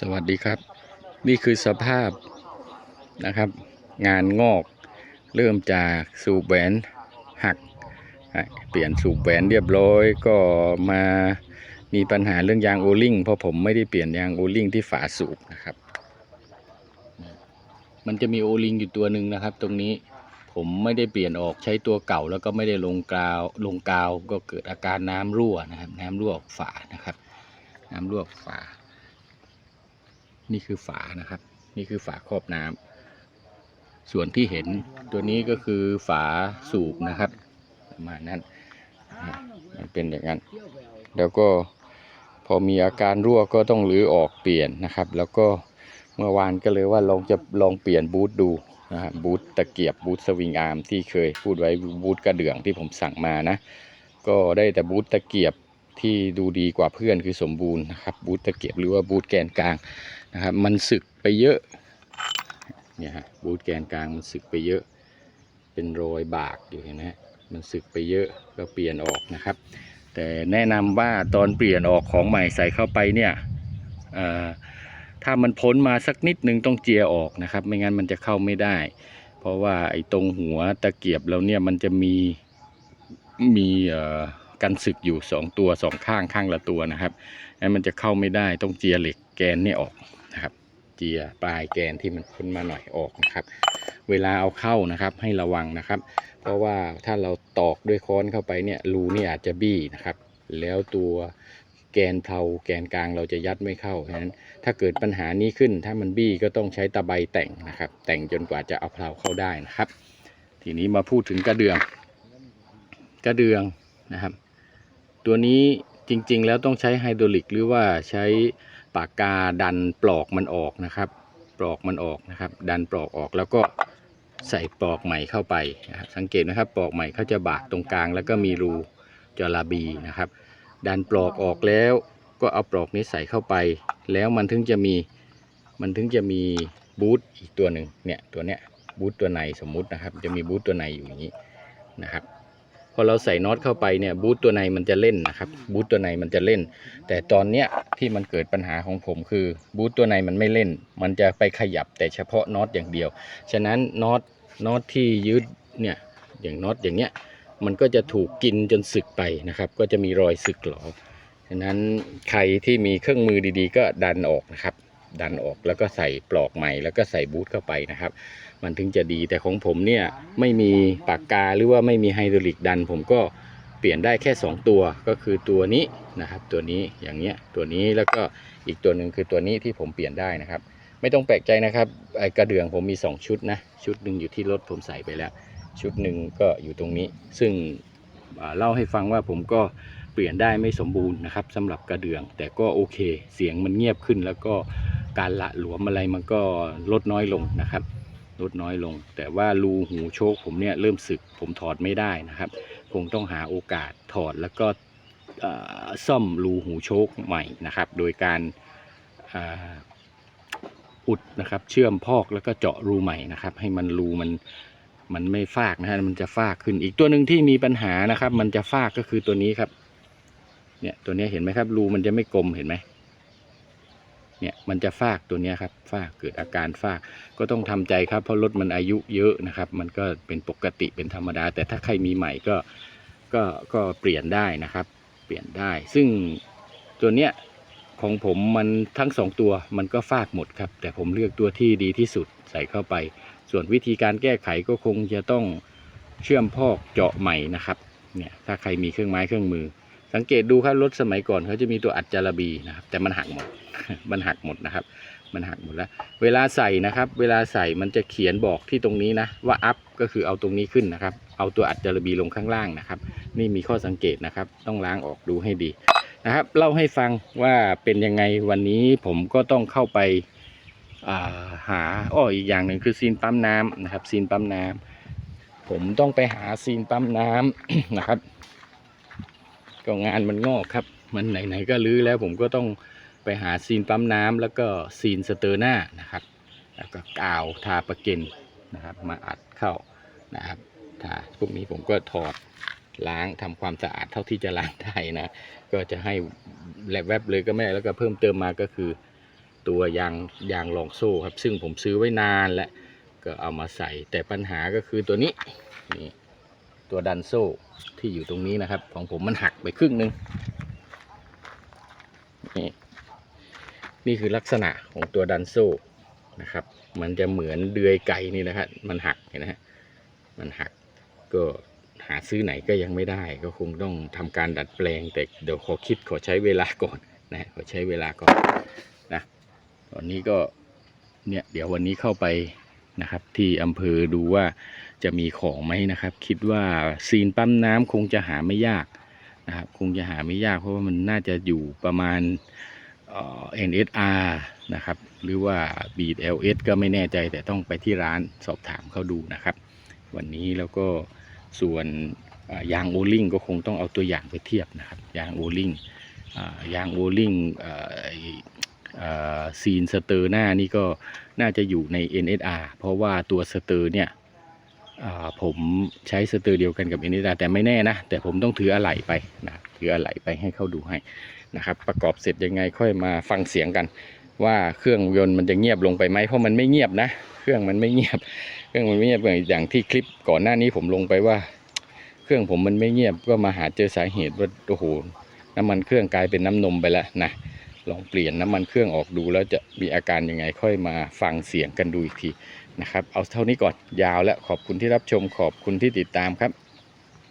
สวัสดีครับ นี่คือสภาพนะครับ งานงอก เริ่มจากสูบแหวนหัก เปลี่ยนสูบแหวนเรียบร้อยก็มามีปัญหาเรื่องยางโอลิงเพราะผมไม่ได้เปลี่ยนยางโอลิงที่ฝาสูบนะครับ มันจะมีโอลิงอยู่ตัวหนึ่งนะครับ ตรงนี้ผมไม่ได้เปลี่ยนออกใช้ตัวเก่าแล้วก็ไม่ได้ลงกาวลงกาวก็เกิดอาการน้ำรั่วนะครับ น้ำรั่วฝานะครับ น้ำรั่วฝา นี่คือฝานะครับ นี่คือฝาครอบน้ำส่วนที่เห็นตัวนี้ก็คือฝาสูบนะครับประมาณนั้นมันเป็นอย่างนั้น แล้วก็พอมีอาการรั่วก็ต้องรื้อออกเปลี่ยนนะครับ แล้วก็เมื่อวานก็เลยว่าลองจะลองเปลี่ยนบูทดูนะฮะบูทตะเกียบบูทสวิงอาร์มที่เคยพูดไว้บูทกระเดื่องที่ผมสั่งมานะ ก็ได้แต่บูทตะเกียบที่ดูดีกว่าเพื่อนคือสมบูรณ์นะครับบูทตะเกียบหรือว่าบูทแกนกลาง นะครับมันสึกไปเยอะเนี่ยฮะบูทแกนกลางมันสึกไปเยอะ เป็นรอยบากอยู่เห็นไหมฮะมันสึกไปเยอะก็เปลี่ยนออกนะครับ แต่แนะนำว่าตอนเปลี่ยนออกของใหม่ใส่เข้าไปเนี่ยถ้ามันพ้นมาสักนิดนึงต้องเจียออกนะครับ ไม่งั้นมันจะเข้าไม่ได้ เพราะว่าไอ้ตรงหัวตะเกียบเราเนี่ยมันจะมีมีกันสึกอยู่สองตัวสองข้างข้างละตัวนะครับงั้นมันจะเข้าไม่ได้ต้องเจียเหล็ก แกนนี่ออกนะครับ เจียปลายแกนที่มันพ้นมาหน่อยออกนะครับ เวลาเอาเข้านะครับให้ระวังนะครับ เพราะว่าถ้าเราตอกด้วยค้อนเข้าไปเนี่ยรูนี่อาจจะบี้นะครับ แล้วตัวแกนเพลาแกนกลางเราจะยัดไม่เข้าฉะนั้นถ้าเกิดปัญหานี้ขึ้น ถ้ามันบี้ก็ต้องใช้ตะไบแต่งนะครับ แต่งจนกว่าจะเอาเพลาเข้าได้นะครับ ทีนี้มาพูดถึงกระเดื่อง กระเดื่องนะครับ ตัวนี้จริงๆ แล้วต้องใช้ไฮดรอลิกหรือว่าใช้ ปากกาดันปลอกมันออกนะครับ ปลอกมันออกนะครับ ดันปลอกออกแล้วก็ใส่ปลอกใหม่เข้าไปนะครับสังเกตนะครับปลอกใหม่เขาจะบากตรงกลาง แล้วก็มีรูจอราบีนะครับ ดันปลอกออกแล้วก็เอาปลอกนี้ใส่เข้าไป แล้วมันถึงจะมีมันถึงจะมีบูทอีกตัวหนึ่งเนี่ยตัวเนี้ยบูทตัวในสมมุตินะครับ จะมีบูทตัวในอยู่อย่างนี้นะครับ พอเราใส่น็อตเข้าไปเนี่ยบูทตัวในมันจะเล่นนะครับบูทตัวในมันจะเล่น แต่ตอนเนี้ยที่มันเกิดปัญหาของผมคือบูทตัวในมันไม่เล่น มันจะไปขยับแต่เฉพาะน็อตอย่างเดียว ฉะนั้นน็อตน็อตที่ยึดเนี่ยอย่างน็อตอย่างเงี้ยมันก็จะถูกกินจนสึกไปนะครับ ก็จะมีรอยสึกหรอฉะนั้นใครที่มีเครื่องมือดีๆ ก็ดันออกนะครับ ดันออกแล้วก็ใส่ปลอกใหม่แล้วก็ใส่บูทเข้าไปนะครับ มันถึงจะดีแต่ของผมเนี่ยไม่มีปากกาหรือว่าไม่มีไฮดรอลิกดัน ผมก็เปลี่ยนได้แค่ 2 ตัวก็คือตัวนี้นะครับ ตัวนี้อย่างเงี้ยตัวนี้แล้วก็อีกตัวหนึ่งคือตัวนี้ที่ผมเปลี่ยนได้นะครับ ไม่ต้องแปลกใจนะครับไอกระเดื่องผมมี 2 ชุดนะชุดหนึ่งอยู่ที่รถผมใส่ไปแล้ว ชุดหนึ่งก็อยู่ตรงนี้ ซึ่งเล่าให้ฟังว่าผมก็เปลี่ยนได้ไม่สมบูรณ์นะครับสำหรับกระเดื่อง แต่ก็โอเค เสียงมันเงียบขึ้นแล้วก็ การละหลวมอะไรมันก็ลดน้อยลงนะครับ ลดน้อยลง แต่ว่ารูหูโชคผมเนี่ยเริ่มสึกผมถอดไม่ได้นะครับ คงต้องหาโอกาสถอดแล้วก็ซ่อมรูหูโชคใหม่นะครับ โดยการอุดนะครับ เชื่อมพอกแล้วก็เจาะรูใหม่นะครับ ให้มันรูมันมันไม่ฟากนะฮะมันจะฟากขึ้นอีกตัวหนึ่งที่มีปัญหานะครับ มันจะฟากก็คือตัวนี้ครับ เนี่ยตัวนี้เห็นไหมครับ รูมันจะไม่กลมเห็นไหม เนี่ยมันจะฟากตัวนี้ครับฟากเกิดอาการฟากก็ต้องทำใจครับ เพราะรถมันอายุเยอะนะครับ มันก็เป็นปกติเป็นธรรมดา แต่ถ้าใครมีใหม่ก็ก็ก็เปลี่ยนได้นะครับ เปลี่ยนได้ ซึ่งตัวเนี้ยของผมมันทั้งสองตัวมันก็ฟากหมดครับ แต่ผมเลือกตัวที่ดีที่สุดใส่เข้าไป ส่วนวิธีการแก้ไขก็คงจะต้องเชื่อมพอกเจาะใหม่นะครับเนี่ยถ้าใครมีเครื่องไม้เครื่องมือ สังเกตดูครับรถสมัยก่อนเขาจะมีตัวอัดจาระบีนะครับ แต่มันหักหมด มันหักหมดนะครับ มันหักหมดแล้ว เวลาใส่นะครับ เวลาใส่มันจะเขียนบอกที่ตรงนี้นะ ว่าอัพก็คือเอาตรงนี้ขึ้นนะครับ เอาตัวอัดจารบีลงข้างล่างนะครับ นี่มีข้อสังเกตนะครับ ต้องล้างออกดูให้ดีนะครับเล่าให้ฟังว่าเป็นยังไงวันนี้ผมก็ต้องเข้าไปาหาอ้ออีกอย่างหนึ่งคือซีนปั๊มน้ำนะครับซีนปั๊มน้ำผมต้องไปหาซีนปั๊มน้ำนะครับ ก็งานมันงอกครับ มันไหนๆก็ลื้อแล้วผมก็ต้องไปหาซีนปั๊มน้ำแล้วก็ซีนสเตอร์หน้านะครับ แล้วก็กาวทาประเก็นนะครับ มาอัดเข้านะครับทาพวกนี้ผมก็ถอดล้างทำความสะอาดเท่าที่จะล้างได้นะ ก็จะให้แลบแวบเลยก็ไม่แล้วก็เพิ่มเติมมาก็คือ ตัวยางยางรองโซ่ครับ ซึ่งผมซื้อไว้นานแล้วก็เอามาใส่แต่ปัญหาก็คือตัวนี้นี่ ตัวดันโซ่ที่อยู่ตรงนี้นะครับ ของผมมันหักไปครึ่งหนึงนี่นี่คือลักษณะของตัวดันโซ่นะครับ มันจะเหมือนเดือยไก่นี่นะครับมันหักเห็นนะฮะมันหักก็หาซื้อไหนก็ยังไม่ได้ ก็คงต้องทำการดัดแปลง แต่เดี๋ยวขอคิดขอใช้เวลาก่อนนะขอใช้เวลาก่อนนะตอนนี้ก็เนี่ยเดี๋ยววันนี้เข้าไปนะครับ ที่อำเภอดูว่า จะมีของไหมนะครับ คิดว่าซีนปั๊มน้ำคงจะหาไม่ยากนะครับ คงจะหาไม่ยากเพราะว่ามันน่าจะอยู่ประมาณเอ่อ NSR นะครับ หรือว่า Beat LS ก็ไม่แน่ใจแต่ต้องไปที่ร้านสอบถามเขาดูนะครับ วันนี้แล้วก็ส่วนยางโอลิงก็คงต้องเอาตัวอย่างไปเทียบนะครับ ยางโอลิงอ่ายางโอลิงเอ่อไอ้เอ่อซีนสเตอร์หน้านี่ก็น่าจะอยู่ใน NSR เพราะว่าตัวสเตอร์เนี่ย ผมใช้สเตอร์เดียวกันกับ NSR แต่ไม่แน่นะ แต่ผมต้องถืออะไหล่ไปนะถืออะไหล่ไปให้เขาดูให้นะครับประกอบเสร็จยังไงค่อยมาฟังเสียงกัน ว่าเครื่องยนต์มันจะเงียบลงไปไหมเพราะมันไม่เงียบนะ เครื่องมันไม่เงียบ เครื่องมันไม่เงียบอย่างที่คลิปก่อนหน้านี้ผมลงไปว่า เครื่องผมมันไม่เงียบก็มาหาเจอสาเหตุว่าโอ้โหน้ำมันเครื่องกลายเป็นน้ำนมไปแล้วนะลองเปลี่ยนน้ำมันเครื่องออกดูแล้วจะมีอาการยังไงค่อยมาฟังเสียงกันดูอีกที นะครับ เอาเท่านี้ก่อนยาวแล้วขอบคุณที่รับชมขอบคุณที่ติดตามครับ